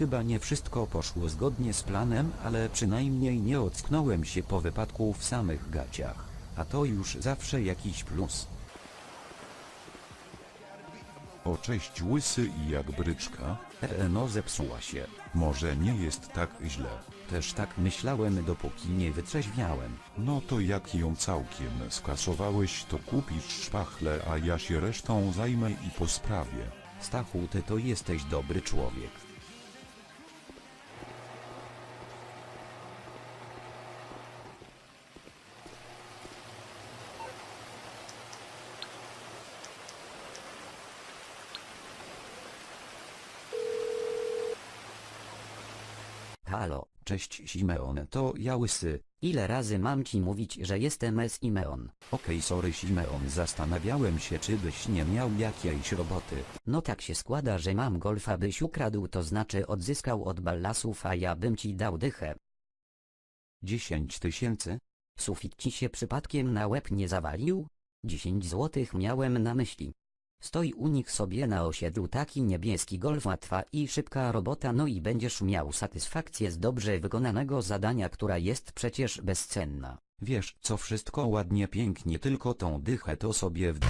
Chyba nie wszystko poszło zgodnie z planem, ale przynajmniej nie ocknąłem się po wypadku w samych gaciach. A to już zawsze jakiś plus. O cześć łysy i jak bryczka. E, no zepsuła się. Może nie jest tak źle. Też tak myślałem dopóki nie wytrzeźwiałem. No to jak ją całkiem skasowałeś to kupisz szpachle a ja się resztą zajmę i po sprawie. Stachu ty to jesteś dobry człowiek. Halo, Cześć Simeon, to ja łysy. ile razy mam ci mówić, że jestem Simeon? Okej sorry Simeon zastanawiałem się czy byś nie miał jakiejś roboty. No tak się składa, że mam golfa byś ukradł to znaczy odzyskał od ballasów a ja bym ci dał dychę. 10 tysięcy? Sufit ci się przypadkiem na łeb nie zawalił? 10 złotych miałem na myśli. Stoi u nich sobie na osiedlu taki niebieski golf łatwa i szybka robota no i będziesz miał satysfakcję z dobrze wykonanego zadania która jest przecież bezcenna. Wiesz co wszystko ładnie pięknie tylko tą dychę to sobie w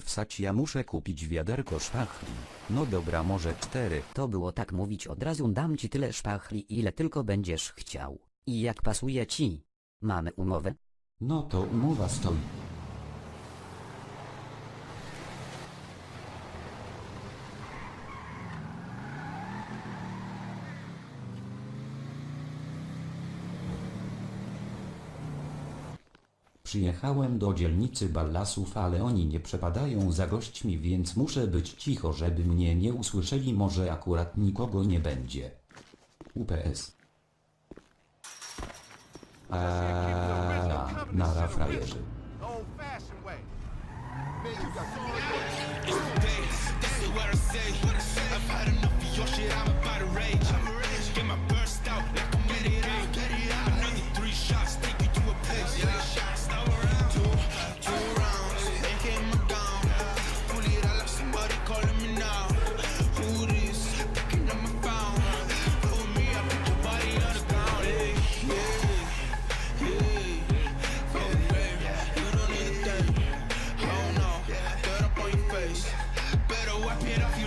wsać ja muszę kupić wiaderko szpachli. No dobra może cztery. To było tak mówić od razu dam ci tyle szpachli ile tylko będziesz chciał. I jak pasuje ci? Mamy umowę? No to umowa stoi. Przyjechałem do dzielnicy Ballasów, ale oni nie przepadają za gośćmi, więc muszę być cicho, żeby mnie nie usłyszeli. Może akurat nikogo nie będzie. UPS. A nara frajerzy. old fashioned it off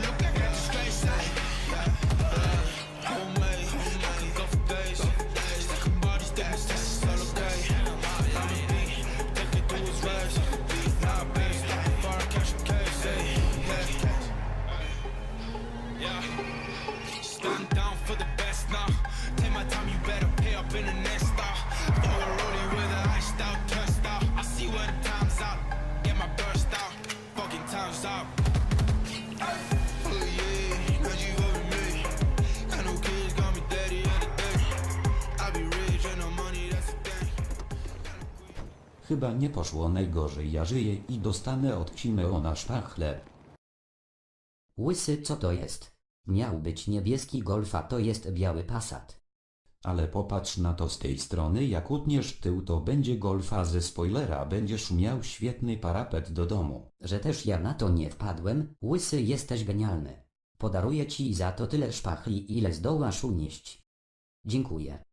Chyba nie poszło najgorzej, ja żyję i dostanę od Simeona szpachle. Łysy co to jest? Miał być niebieski golf a to jest biały pasat. Ale popatrz na to z tej strony, jak utniesz tył to będzie golfa ze spoilera, będziesz miał świetny parapet do domu. Że też ja na to nie wpadłem, łysy jesteś genialny. Podaruję ci za to tyle szpachli ile zdołasz unieść. Dziękuję.